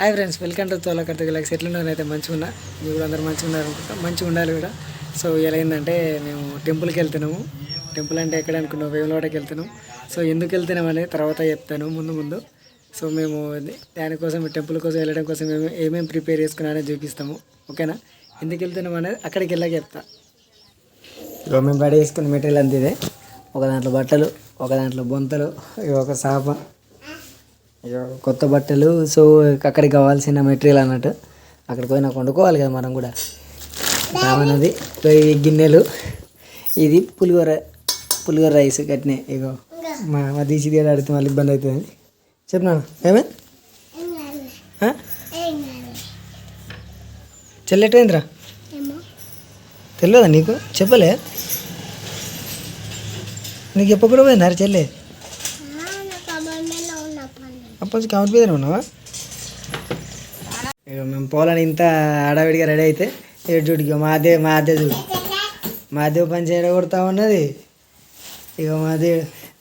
Hi friends welcome to తోల కర్త గెలాక్స్ ఎట్లున్నాను అయితే మంచిగా ఉన్నా మీరు కూడా అందరు మంచిగా ఉన్నారు అనుకుంటా. మంచిగా ఉండాలి కూడా. సో ఇలా ఏంటంటే మేము టెంపుల్కి వెళ్తున్నాము. టెంపుల్ అంటే ఎక్కడ అనుకున్నాం వేములవాడకి వెళ్తున్నాం సో ఎందుకు వెళ్తున్నాం అనేది తర్వాత చెప్తాను ముందు ముందు. సో మేము దానికోసం టెంపుల్ కోసం వెళ్ళడం కోసం మేము ఏమేమి ప్రిపేర్ చేసుకున్నా అనేది చూపిస్తాము. ఓకేనా? ఎందుకు వెళ్తున్నాం అనేది అక్కడికి వెళ్ళాక చెప్తా. ఇక మేము బడి వేసుకున్న మెటీరియల్ అంత ఇదే. ఒక దాంట్లో బట్టలు ఒక దాంట్లో బొంతలు ఒక సాప. కొత్త బట్టలు సో అక్కడికి కావాల్సిన మెటీరియల్ అన్నట్టు అక్కడికి పోయినా వండుకోవాలి కదా మనం కూడా. కావనది ఈ గిన్నెలు ఇది పులిహోర పులిహోర రైస్ గట్నే ఇగో. మా మా తీసి తీయడం అడిగితే మళ్ళీ ఇబ్బంది అవుతుంది. చెప్పినాను ఏమే? చెల్లెటైందిరా తెలియదా నీకు? చెప్పలే. నీకు చెప్పకుండా పోయింది? చెల్లే. అప్పటి నుంచి కౌంట్ ఉన్నావా? ఇక మేము పోలని ఇంత హడావిడిగా రెడీ అయితే ఏడు చూడికి మాదే మా అదే మా అదే చూడు. మా అదే పని చేయడం కొడతా ఉన్నది. ఇక మా అదే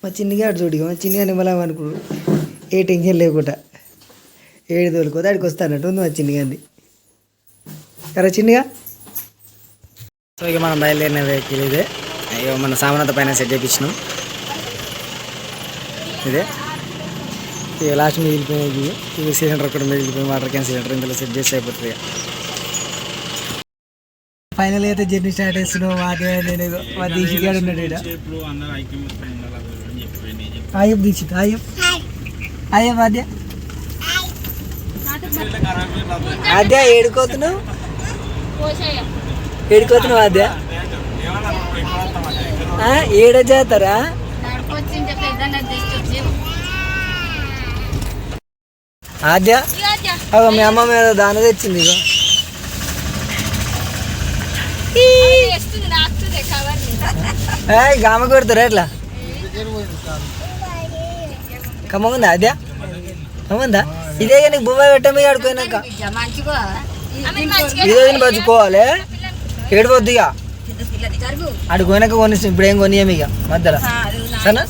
మా చిన్నగా అటు చూడు మా చిన్నగా నిమ్మలం అనుకుడు. ఏ టెన్షన్ లేకుండా. ఏడు తోలుకోతే అడికి వస్తానట్టు ఉంది మా చిన్నగా అంది చిన్నగా. సో ఇక మనం బయలుదేరిన వెహికల్ ఇదే. ఇక మన సామానంత పైన సెట్ చేయించినాం ఇదే. ఇక లాస్ట్ మిగిలిపోయినాయి ఇవి. సిలిండర్ కూడా మిగిలిపోయి వాటర్ క్యాన్ సిలిండర్ ఇందులో సెట్ చేసి అయిపోతుంది ఫైనల్ అయితే జర్నీ స్టార్ట్ చేస్తున్నాం వాటి నేను మా దీక్షిత్ గారు ఉన్నాడు ఇక్కడ ఇప్పుడు అందరూ ఐక్యమత్యం ఉండాలి అని చెప్పి నేను చెప్పి అయ్యప్ దీక్షిత్ అయ్యప్ అయ్యప్ ఆద్య. ఆద్య ఏడుకోతున్నావు? ఏడుకోతున్నావు ఆ, ఏడ చేస్తారా ఆద్య? అగో మీ అమ్మ మీద దాని తెచ్చింది ఇగో. ఏయ్ గామ కొడతారా ఎట్లా? కమ్మందా అదే కమ్మందా ఇదే నీకు బొమ్మ పెట్టమే ఆడుకోయినాక ఇదే బతుకోవాలి ఏడిపోద్ది ఇక. ఆడుకోయినాక కొని ఇప్పుడు ఏం కొనియం ఇక మధ్యలో. సరేనా?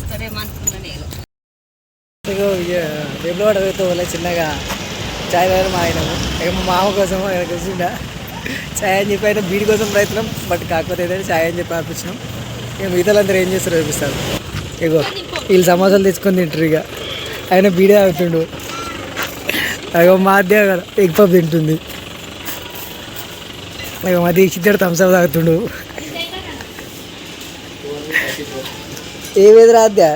ఇగో ఇక వేపులవాడ చిన్నగా చాయ్ తాగడం మా ఇక మా మామ కోసం ఇక్కడ కూర్చుండా. చాయ్ అని చెప్పి ఆయన బీడి కోసం ప్రయత్నం బట్ కాకపోతే ఏదైనా చాయ్ అని చెప్పి ఆపించినాం. ఇక మిగతాలందరూ ఏం చేస్తారు చూపిస్తారు. ఇగో వీళ్ళు సమోసాలు తెచ్చుకొని తింటారు ఇక. ఆయన బీడే తాగుతుండు. అగో మా అద్దె కదా ఎగ్ పప్ తింటుంది. ఇక మా దీక్షిద్దరు థమ్స్అప్ తాగుతుండు. ఏ వేదిరా అద్దె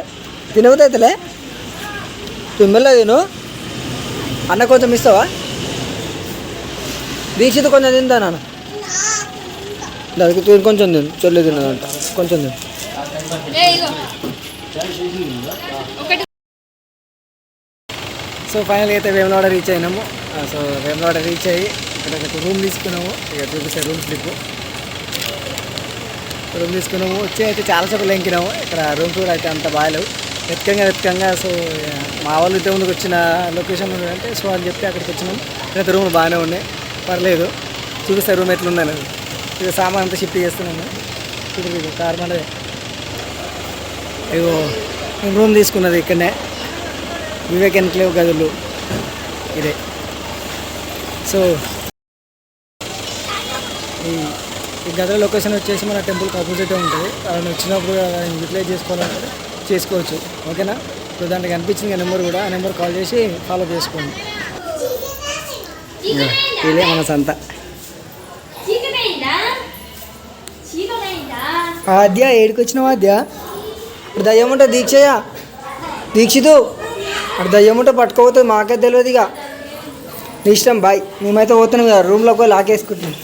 తినవుతాయితలే తుమ్మెల్లో తిను అన్న కొంచెం ఇస్తావా? దీక్షిత కొంచెం తిందా నాన్న. దానికి కొంచెం తిను. చొల్లి తిన్నదంట. కొంచెం తిను. సో ఫైనల్ అయితే వేమలవాడ రీచ్ అయినాము. సో వేమలవాడ రీచ్ అయ్యి ఇక్కడ రూమ్ తీసుకున్నాము. ఇక చూపిస్తే రూమ్ స్లిప్ రూమ్ తీసుకున్నాము. వచ్చి అయితే చాలా సేపు ఎంకినాము ఇక్కడ రూమ్స్ కూడా అయితే అంత బాగాలేవు. వెతకంగా వెతకంగా సో మా వాళ్ళు ఇంత ముందుకు వచ్చిన లొకేషన్ అంటే సో అని చెప్పి అక్కడికి వచ్చినాం. ఇంకా రూమ్లు బాగానే ఉన్నాయి. పర్లేదు. చూపిస్తే రూమ్ ఎట్లుందని ఇక సామాన్ అంతా షిఫ్ట్ చేస్తున్నాను. ఇప్పుడు కార్ మనదే ఇగో రూమ్ తీసుకున్నది ఇక్కడనే. వివేక్ ఎన్క్లేవ్ గదులు. ఇదే. సో ఈ ఈ గదుల లొకేషన్ వచ్చేసి మన టెంపుల్కి ఆపోజిట్ ఉంటుంది. అలా వచ్చినప్పుడు యూటిలైజ్ చేసుకోవాలంటే చేసుకోవచ్చు. ఓకేనా? ఇప్పుడు దానికి కనిపించింది నెంబర్ కూడా. ఆ నెంబర్ కాల్ చేసి ఫాలో చేసుకోండి. ఇదే మన సంత. ఆద్య ఏడికి వచ్చినావు ఆద్య ఇప్పుడు దయ్యం ఉంటే దీక్షయ్య. దీక్షితు అక్కడ దయ్యం ఉంటే పట్టుకోపోతుంది మాకే తెలియదు ఇక. నీ ఇష్టం బాయ్. మేమైతే పోతున్నాం కదా రూమ్లోకి పోయి లాకేసుకుంటున్నాం?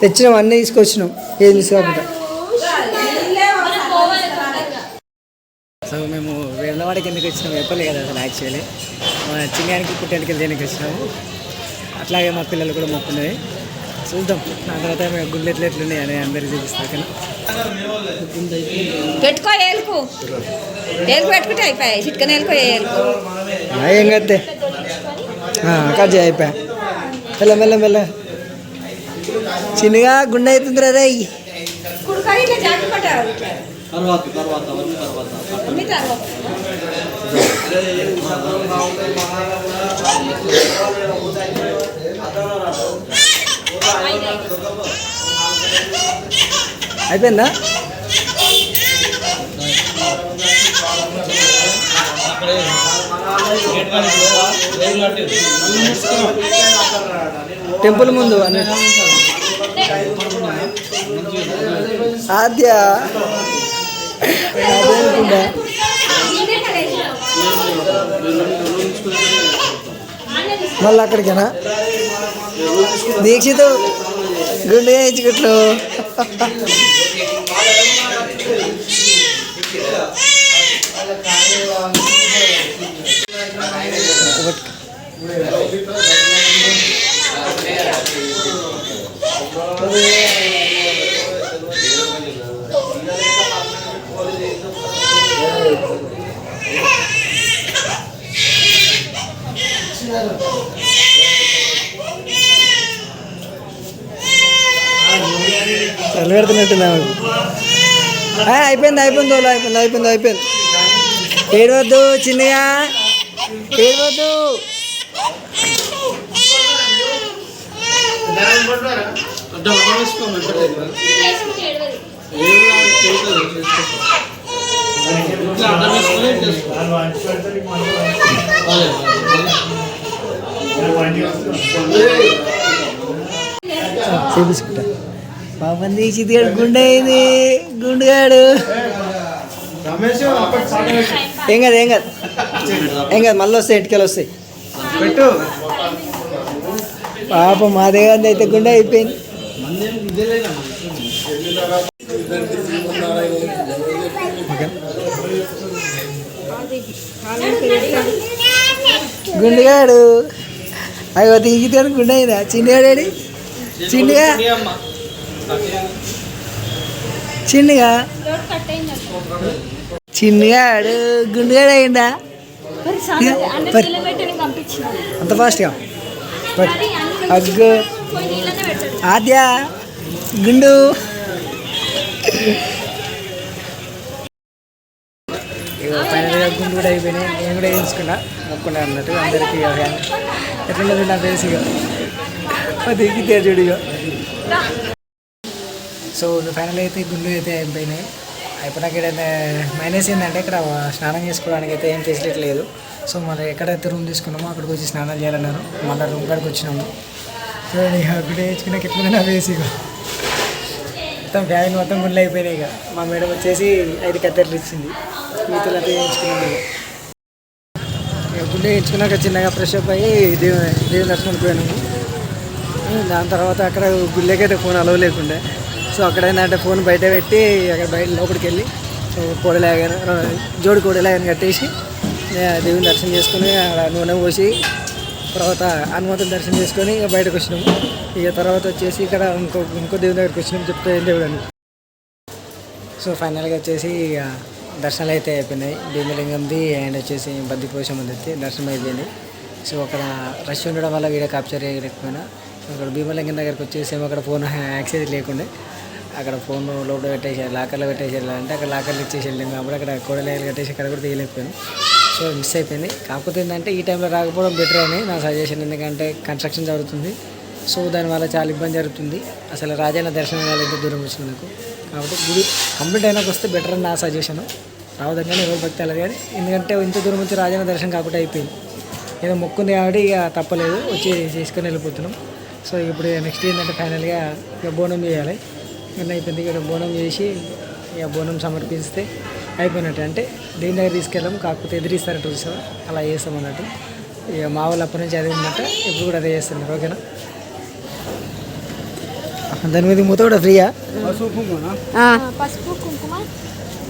తెచ్చినాం అన్నీ తీసుకొచ్చినాం ఏం తీసుకోకుండా. సో మేము వేళ్ళవాడికి ఎందుకు వచ్చినాం చెప్పలే కదా అసలు యాక్చువల్లీ మన చిన్నానికి పుట్టేందుకు దేనికి వచ్చినాము. అట్లాగే మా పిల్లలు కూడా మొక్కున్నాయి. చూద్దాం దాని తర్వాత మేము గుళ్ళు ఎట్లా ఎట్లున్నాయి అని అందరికీ చూపిస్తాను కానీ పెట్టుకో ఏలుకు. ఏలుకు పెట్టుకుంటే అయిపోయాయి చిట్కన ఏలుకో ఏలుకు. ఆ, ఏం కత్తే? కట్ చేయి అయిపోయా మెల్ల మెల్ల మెల్ల చిన్నగా గుండె అవుతుంది రే. తర్వాత తర్వాత అయిపోయిందా? టెంపుల్ ముందు అని. ఆద్య. అనుకుంటా మళ్ళీ అక్కడికేనా? దీక్షిత్ గుండె వేయించుకుంట్లు చలి పెడుతున్నట్టుంది అయిపోయింది అయిపోయింది ఓలా అయిపోయింది అయిపోయింది అయిపోయింది. ఏడవద్దు చిన్నగా ఏడవద్దు. అంటే చూపించుకుంటా పాపం తీసిదిగాడు గుండె అయింది. గుండుగాడు ఏం కాదు ఏం కాదు. ఏం కాదు మళ్ళీ వస్తాయి ఇటుకలు వస్తాయి. పెట్టు. పాపం మాదే గారిది అయితే గుండె అయిపోయింది. గుండుగాడు అయ్యో గుండె అయిందా చిన్నగాడేడి చిన్నగా చిన్నగా చిన్నగాడు గుండుగాడు అయిందా అంత ఫాస్ట్గా? అగ్గు. ఆద్య గుండు. ఇక ఫైనల్గా గుండు కూడా అయిపోయినాయి. నేను కూడా వేయించుకున్నా మొక్కున్నా అన్నట్టు అందరికీ ఇక ఎట్లున్నది నా ఫేస్ ఇక. అది చూడు ఇక. సో ఫైనల్ అయితే గుండు అయితే అయిపోయినాయి. అయిపోయినాక ఇక్కడ మైనస్ ఏంటంటే ఇక్కడ స్నానం చేసుకోవడానికి అయితే ఏం ఫెసిలిటీ లేదు. సో మనం ఎక్కడైతే రూమ్ తీసుకున్నామో అక్కడికి వచ్చి స్నానాలు చేయాలన్నారు. మళ్ళీ రూమ్ కాడికి వచ్చినాము. సో ఇక గుడి వేయించుకున్నాక ఎట్లా నా ఫేస్ ఇక. మొత్తం ఫ్యామిలీ మొత్తం గుండెలు అయిపోయినాయి ఇక. మా మేడం వచ్చేసి ఐదు కత్తెరలు ఇచ్చింది. మీతో అయితే వేయించుకున్నాం ఇక గుండె వేయించుకున్నాక చిన్నగా ఫ్రెష్ అప్ అయ్యి దేవుని దేవుని దర్శనం పోయినాము దాని తర్వాత అక్కడ గుళ్ళకైతే ఫోన్ అలవ్ లేకుండే. సో అక్కడైనా అంటే ఫోన్ బయట పెట్టి అక్కడ బయట లోపలికి వెళ్ళి సో కోడలాగాను జోడి కోడలాగాను కట్టేసి దేవుని దర్శనం చేసుకుని అక్కడ నూనె పోసి తర్వాత హనుమంతుని దర్శనం చేసుకొని ఇక బయటకు వచ్చినాము ఇక తర్వాత వచ్చేసి ఇక్కడ ఇంకో ఇంకో దేవుని దగ్గరికి వచ్చినాము చెప్తే ఏం దేవుడు అని. సో ఫైనల్గా వచ్చేసి ఇక దర్శనాలు అయితే అయిపోయినాయి. భీమలింగంది అండ్ వచ్చేసి బద్దిపోషం అయితే దర్శనం అయిపోయింది. సో అక్కడ రష్ ఉండడం వల్ల వీడియో క్యాప్చర్ చేయలేకపోయినా. అక్కడ భీమలింగం దగ్గరకు వచ్చేసి ఏమో అక్కడ ఫోన్ యాక్సెస్ లేకుండే. అక్కడ ఫోన్ లోపల పెట్టేసారు లాకర్లో పెట్టేసారు అంటే అక్కడ లాకర్లు ఇచ్చేసి వెళ్ళాం కాబట్టి అక్కడ కూడలేలు కట్టేసి అక్కడ కూడా తీయలేకపోయాను. సో మిస్ అయిపోయింది. కాకపోతే ఏంటంటే ఈ టైంలో రాకపోవడం బెటర్ అని నా సజెషన్ ఎందుకంటే కన్స్ట్రక్షన్ జరుగుతుంది. సో దానివల్ల చాలా ఇబ్బంది జరుగుతుంది. అసలు రాజన్న దర్శనం కాలేదు దూరం వచ్చినందుకు. కాబట్టి గుడి కంప్లీట్ అయినాక వస్తే బెటర్ అని నా సజెషన్ రావదంగానే ఎవరు భక్తి వెళ్ళదు కానీ ఎందుకంటే ఇంత దూరం నుంచి రాజన్న దర్శనం కాకుండా అయిపోయింది. ఏదో మొక్కుంది కాబట్టి ఇక తప్పలేదు వచ్చి చేసుకొని వెళ్ళిపోతున్నాం. సో ఇప్పుడు నెక్స్ట్ ఏంటంటే ఫైనల్గా ఇక బోనం చేయాలి. నిన్న అయిపోయింది ఇక్కడ బోనం చేసి ఇక బోనం సమర్పిస్తే అయిపోయినట్టు. అంటే దేని దగ్గర తీసుకెళ్ళాం కాకపోతే ఎదిరిస్తారట చూసాం అలా చేస్తాం అన్నట్టు ఇక మా వాళ్ళు అప్పటి నుంచి అదే ఉన్నట్టు ఇప్పుడు కూడా అదే చేస్తున్నారు ఓకేనా? దాని మీద మూత కూడా ఫ్రీయా?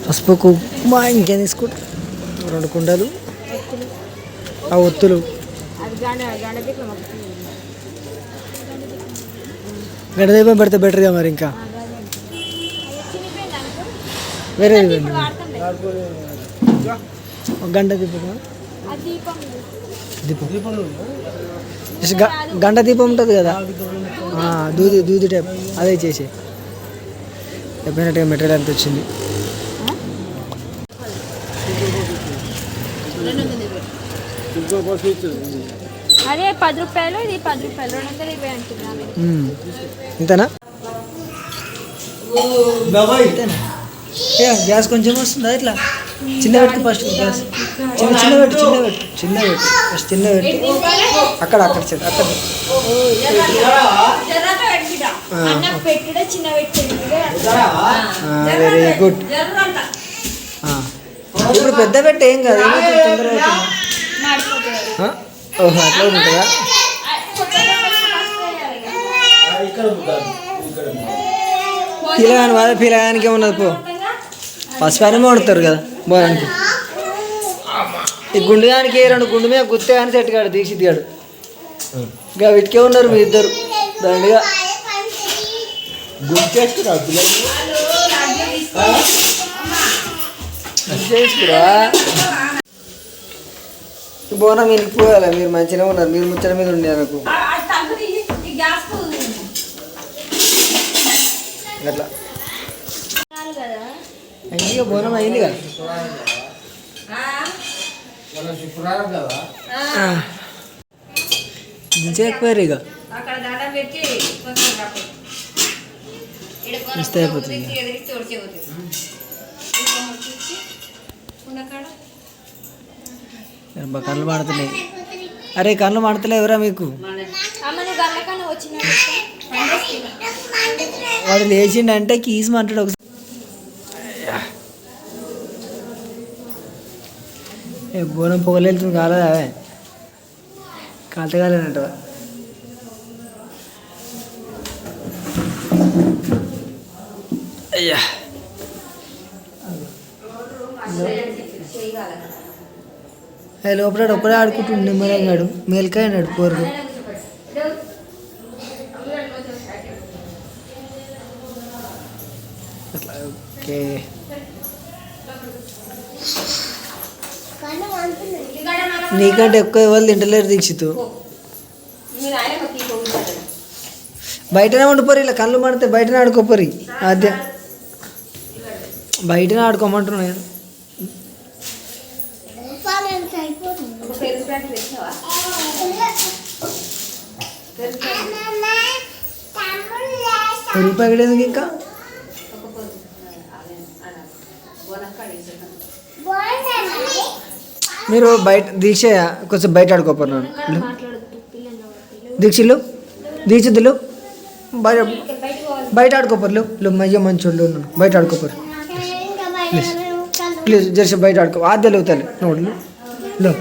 పసుపు కుంకుమ. ఇంకేం తీసుకుంటారు రెండు కుండలు. ఆ ఒత్తులు. గాండదీపం పెడితే బెటర్గా మరి ఇంకా. వేరే ఒక గంట దీపం. దీపం. గంట దీపం ఉంటుంది కదా. దూది దూది టైప్. అదే చేసి. చెప్పినట్టుగా మెటీరియల్ ఎంత వచ్చింది. అదే పది రూపాయలు ఇది పది రూపాయలు. రెండు వందల ఇరవై ఇంతేనా? ఇంతేనా? ఏ గ్యాస్ కొంచెం వస్తుందా ఇట్లా? చిన్న పెట్టు ఫస్ట్ గ్యాస్. చిన్న చిన్న పెట్టు చిన్న పెట్టు చిన్న పెట్టు ఫస్ట్ చిన్న పెట్టు. అక్కడ అక్కడ చెట్టు అక్కడ. వెరీ గుడ్ ఇప్పుడు పెద్ద పెట్టు ఏం కాదు తొందరగా? ఓహో అట్లా ఉంటుందా? పిల్లగాని బాధ పిల్లగానికి ఏమన్నది పో. పసుపాని వాడుతారు కదా. బాగానికి ఈ గుండుగానికి రెండు గుండు మీద గుత్తే కానీ సెట్ కాడు దీక్షిత్ గాడు ఇంకా వీటికే ఉన్నారు మీ ఇద్దరు. దండిగా. చేసుకురా బోనం పోయాలి? మీరు మంచిగా ఉన్నారు. మీరు ముచ్చట మీద ఉండే నాకు. అట్లా. అయ్యి బోనం అయింది కదా. మన శుక్రవారం కదా దించేకపోయారు ఇక. అయిపోతుంది. కళ్ళు మాడుతున్నాయి. అరే కళ్ళు మాడతలే ఎవరా మీకు? వాడు లేచిండంటే కీస్ అంటాడు ఒకసారి ఏ బోనం పొగలేతుంది కాలేదా అవే. కాలితే కాలేనంట అయ్యా. అది లోపల ఒక్కడే ఆడుకుంటుండే నిమ్మలంగాడు మేల్కాయ అన్నాడు పోరుడు. అట్లా ఓకే. నీకంటే ఎక్కువ ఎవరు తింటలేరు దీక్షితు. బయటనే ఉండిపోరు ఇలా కళ్ళు మాడితే బయటనే ఆడుకోపోరి. అదే బయటనే ఆడుకోమంటున్నా నేను ఎందుకు ఇంకా? మీరు బయట దీక్ష కొంచెం బయట నన్ను. పిల్లలు దీక్షలు దీక్షితులు బయట బయట ఆడుకోపోరు లో మధ్య మంచోళ్ళు బయట ఆడుకోపోరు ప్లీజ్ జర్సి బయట ఆడుకో. ఆద్యాలు అవుతాయి నోళ్ళు లో.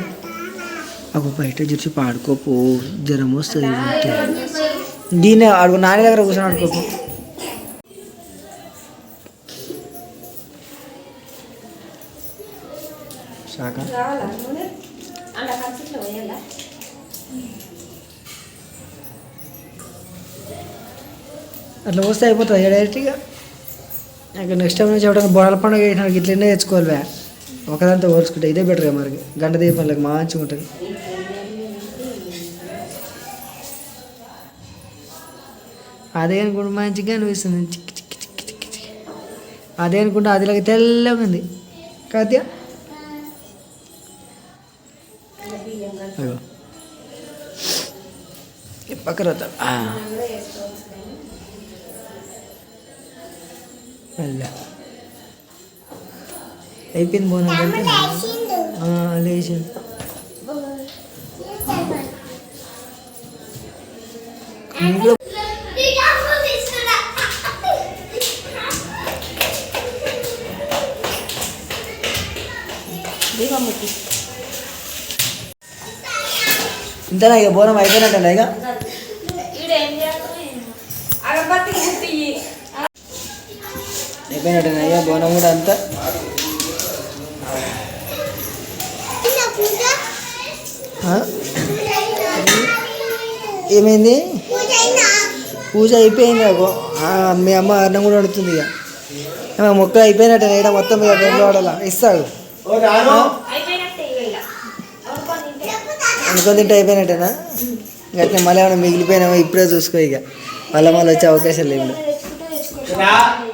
అగో బయట జర్సి ఆడుకోపో జ్వరం వస్తుంది దీనే ఆడుకో. నాని దగ్గర కూర్చొని ఆడుకోపో. కాక అట్లా వస్తే అయిపోతుంది డైరెక్ట్గా ఇంకా. నెక్స్ట్ టైం నుంచి ఎవరైనా బోనాల పండుగ వేసినాడు ఇట్లనే తెచ్చుకోవాలి బ్యా ఒకదాంతో ఓర్చుకుంటే ఇదే బెటర్గా మరి. గంట దీపాలకు మంచిగా ఉంటుంది. అదే అనుకుంటే మంచిగా అనిపిస్తుంది. చిక్కి చిక్కి చిక్కి చిక్కి అదే అనుకుంటే అదిలాగా తెల్లగా ఉంది. కాత్య మెల్ల. అయిపోయింది బోనం లేచింది కూడా ఇంతనా ఇక బోనం అయిపోయినట్టు ఇక? అయిపోయినట్టు ఇక బోనం కూడా అంతా? ఏమైంది? పూజ అయిపోయింది మీ అమ్మ అన్నం కూడా అడుగుతుంది ఇక. మొక్క అయిపోయినట్టు ఇక మొత్తం ఇక రెండు వాడాల? ఇస్తాడు. ఇక అనుకొని తింటే అయిపోయినట్టేనా? గట్టిన మళ్ళీ ఏమైనా మిగిలిపోయినామో ఇప్పుడే చూసుకో ఇక. మళ్ళీ మళ్ళీ వచ్చే అవకాశం తెచ్చుకో